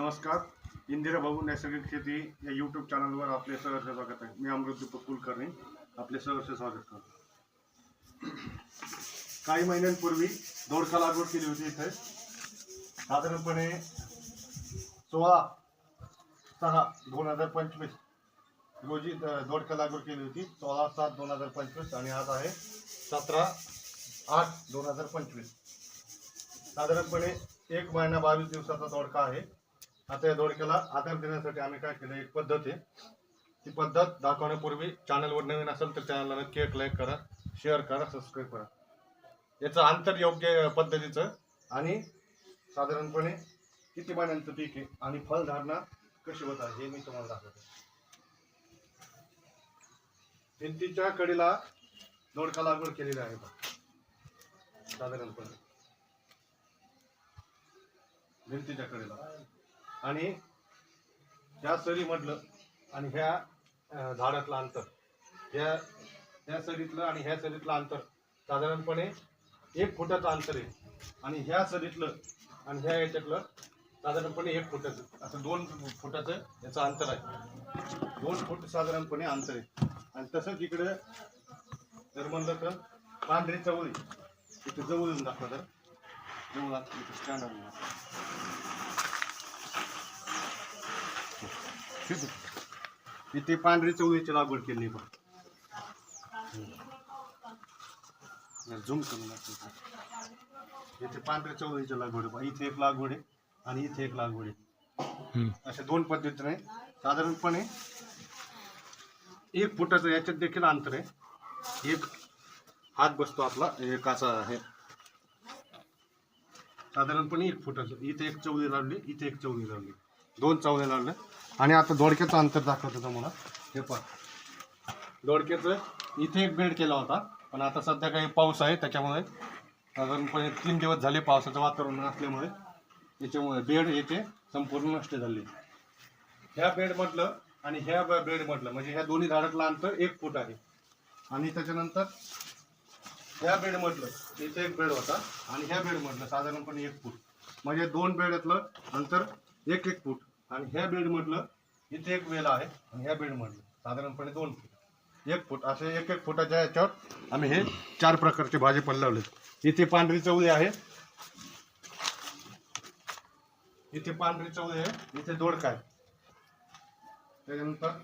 नमस्कार. इंदिरा भाऊ नैसर्गिक शेती या यूट्यूब चॅनलवर आपले सहर्ष स्वागत आहे. मी अमृत दीपक कुलकर्णी आपले सहर्ष स्वागत करतो. काही महिन्यांपूर्वी दोडका लागवड केली होती इथे. साधारणपणे सोळा सहा दोन हजार पंचवीस रोजी दोडका लागवड केली होती. सोळा सात दोन हजार पंचवीस आणि आज आहे सतरा आठ दोन हजार पंचवीस. साधारणपणे एक महिना बावीस दिवसाचा दोडका आहे. आता या दोडक्याला आधार देण्यासाठी आम्ही काय केलं एक पद्धत आहे. ती पद्धत दाखवण्यापूर्वी चॅनलवर नवीन असेल तर चॅनलला नक्की एक लाईक करा शेअर करा सबस्क्राईब करा. याचं अंतर योग्य पद्धतीचं आणि साधारणपणे किती महिन्यांचं पीक आहे आणि फळधारणा कशी होत आहे हे मी तुम्हाला दाखवतो. भिंतीच्या कडीला दोडका लागवड केलेली आहे साधारणपणे. भिंतीच्या कडेला. आणि ह्या सरीमधलं आणि ह्या झाडातलं अंतर. ह्या ह्या सरीतलं आणि ह्या सरीतलं अंतर. साधारणपणे एक फुटाचं अंतर आहे. आणि ह्या सरीतलं आणि ह्या याच्यातलं साधारणपणे एक फुटाचं. असं दोन फुटाचं याचं अंतर आहे. दोन फूट साधारणपणे अंतर आहे. आणि तसंच इकडे जर म्हणलं तर पांढरी चवळी. इथे जवळून दाखवा तर जवळ आत- इथे पांढरी चवळीची लागवड केली बघ झूम करून. इथे पांढऱ्या चवळीची लागवड आहे. इथे एक लागवड आहे आणि इथे एक लागवड आहे अशा दोन पद्धतीने साधारणपणे एक फुटाचं याच्यात देखील अंतर आहे. एक हात बसतो आपला एक असा आहे. साधारणपणे एक फुटाचं. इथे एक चवळी लावली इथे एक चवळी लावली. दोन चवले लागले. आणि आता दोडक्याचं अंतर दाखवतो तुम्हाला. हे पण दोडक्याचं इथे एक बेड केला होता. पण आता सध्या काही पाऊस आहे त्याच्यामुळे साधारणपणे तीन दिवस झाले पावसाचं वातावरण असल्यामुळे याच्यामुळे बेड याचे संपूर्ण नष्ट झाले. ह्या बेडमधलं आणि ह्या बेड बेडमधलं म्हणजे ह्या दोन्ही झाडातलं अंतर एक फूट आहे. आणि त्याच्यानंतर ह्या बेडमधलं इथे एक बेड होता. आणि ह्या बेड म्हटलं साधारणपणे एक फूट. म्हणजे दोन बेडातलं अंतर एक एक फूट. आणि ह्या बेडमधलं इथे एक वेल आहे आणि ह्या बेडमधलं साधारणपणे दोन फूट एक फूट असे एक एक फुटाच्या याच्यावर आम्ही हे चार प्रकारचे भाजीपाला लावले इथे पांढरी चवळी आहे. इथे पांढरी चवळी आहे इथे दोडका आहे. त्याच्यानंतर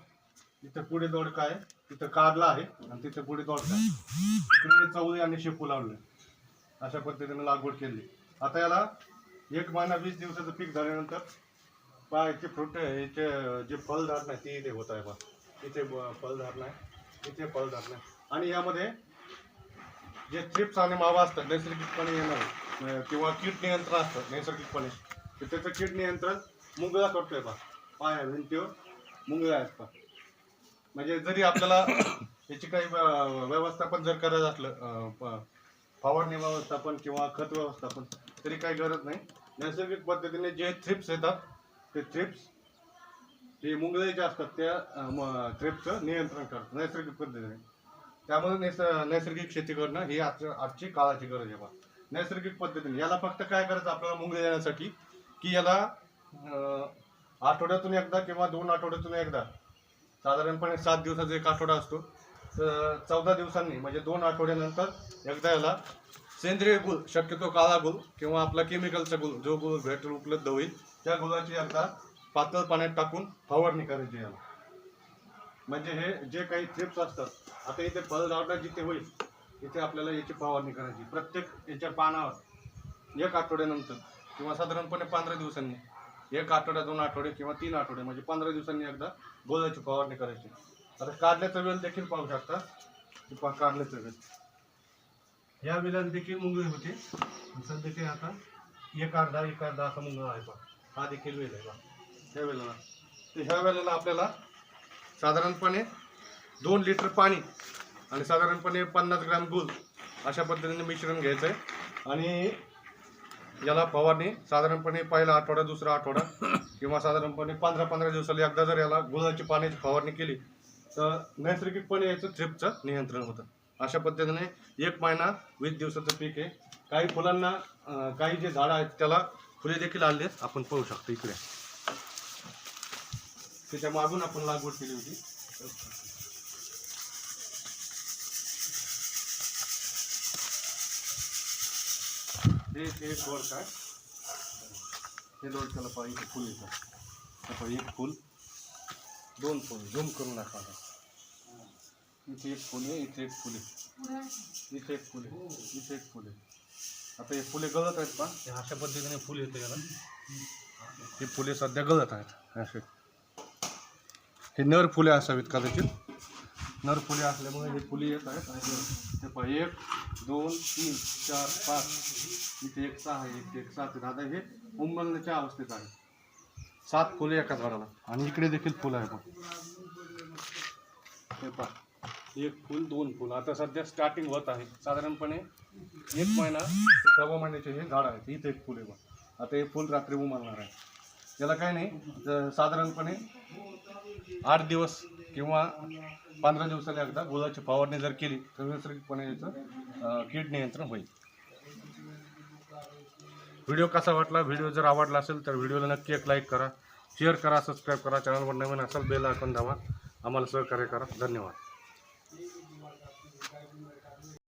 इथे पुढे दोडका आहे तिथं कारला आहे आणि तिथे पुढे दोडका आहे. चवळी आणि शेपू लावले. अशा पद्धतीने लागवड केली. आता याला एक महिना वीस दिवसाचं पीक झाल्यानंतर पहा याचे फ्रूट याचे जे फळधारणा आहे ते इथे होत आहे बा इथे ब- फळधारणा आहे इथे फळधारणा आहे. आणि यामध्ये जे थ्रिप्स आणि मावा असतात नैसर्गिकपणे येणार किंवा कीड नियंत्रण असतं नैसर्गिकपणे. तर त्याचं कीड नियंत्रण मुंगळा करतोय बा पाय भिंतीवर मुंगळा आहेत पहा. म्हणजे जरी आपल्याला याची काही व्यवस्थापन जर करायचं असलं फवारणी व्यवस्थापन किंवा खत व्यवस्थापन तरी काही गरज नाही. नैसर्गिक पद्धतीने जे थ्रिप्स येतात ते थ्रिप्स ते मुंगळे जे असतात त्या थ्रिप्सचं नियंत्रण करतात नैसर्गिक पद्धतीने. त्यामुळे नैस नैसर्गिक शेती करणं ही आजच्या आजची काळाची गरज आहे बा. नैसर्गिक पद्धतीने. याला फक्त काय करायचं आपल्याला मुंगळे येण्यासाठी? की याला आठवड्यातून एकदा किंवा दोन आठवड्यातून एकदा साधारणपणे सात दिवसाचा एक आठवडा असतो. तर चौदा दिवसांनी म्हणजे दोन आठवड्यानंतर एकदा याला सेंद्रिय गुळ शक्यतो काळा गुळ किंवा आपला केमिकलचा गुळ जो गुळ भेटून उपलब्ध होईल त्या गुळाची आता पातळ पाण्यात टाकून फवारणी करायची याला म्हणजे हे जे काही थ्रिप्स असतात आता इथे फळझाडा जिथे होईल तिथे आपल्याला याची फवारणी करायची. प्रत्येक याच्या पानावर एक आठवड्यानंतर किंवा साधारणपणे पंधरा दिवसांनी एक आठवड्या दोन आठवडे किंवा तीन आठवडे म्हणजे पंधरा दिवसांनी एकदा गोळाची फवारणी करायची. आता काढल्याचा वेल देखील पाहू शकता की पहा कारल्याचा वेल. या देखील मुंगळी होती. सध्या ते आता एक अर्धा एक अर्धा असा मुंगळ आहे पहा. हा देखील वेल आहे ह्या वेळेला तर ह्या वेळेला आपल्याला साधारणपणे दोन लिटर पाणी आणि साधारणपणे पन्नास ग्रॅम गुळ अशा पद्धतीने मिश्रण घ्यायचं आहे आणि याला फवारणी साधारणपणे पहिला आठवडा दुसरा आठवडा किंवा साधारणपणे पंधरा पंधरा दिवसाला एकदा जर याला गुळाची पाण्याची फवारणी केली तर नैसर्गिकपणे याचं थ्रिपचं नियंत्रण होतं. अशा पद्धतीने एक महिना वीस दिवसाचं पीक आहे. काही फुलांना काही जे झाडं आहेत त्याला फुले देखील आले आहेत आपण पाहू शकतो इकडे. त्याच्या मागून आपण लागवड केली होती. हे दोन एक दोडका आहे हे पाहिजे फुल येतं. एक फुल दोन फुल. झूम करून दाखवा इथे एक फुले आहे इथे एक फुल आहे. इथे एक फुले आहे इथे एक फुल आहे. आता हे फुले गळत आहेत पा हे अशा पद्धतीने फुल येते याला. हे फुले सध्या गळत आहेत. असे. हे नर फुले असावीत कदाचित. नर फुले असल्यामुळे हे फुले येत आहेत. आणि हे- पहा एक दोन तीन चार पाच. इथे एक सहा आहे इथे एक सात आता हे उमलण्याच्या अवस्थेत आहे. सात फुले एका झाडाला. आणि इकडे देखील फुलं आहे पहा हे पहा. एक फूल दोन फूल. आता सध्या स्टार्टिंग होत आहे. साधारणपणे एक महिना सव्वा महिन्याचे हे झाड आहे इथे एक फुल आहे आता हे फुल रात्री उमलणार आहे. याला काय नाही साधारणपणे आठ दिवस किंवा पंधरा दिवसाला एकदा गुलाची फवारणी जर केली तर नैसर्गिकपणे याचं कीड नियंत्रण होईल. व्हिडिओ कसा वाटला व्हिडिओ जर आवडला असेल तर व्हिडिओला नक्की एक लाईक करा. शेअर करा सबस्क्राईब करा. चॅनलवर नवीन असेल बेल आयकॉन दाबा. आम्हाला सहकार्य करा. धन्यवाद.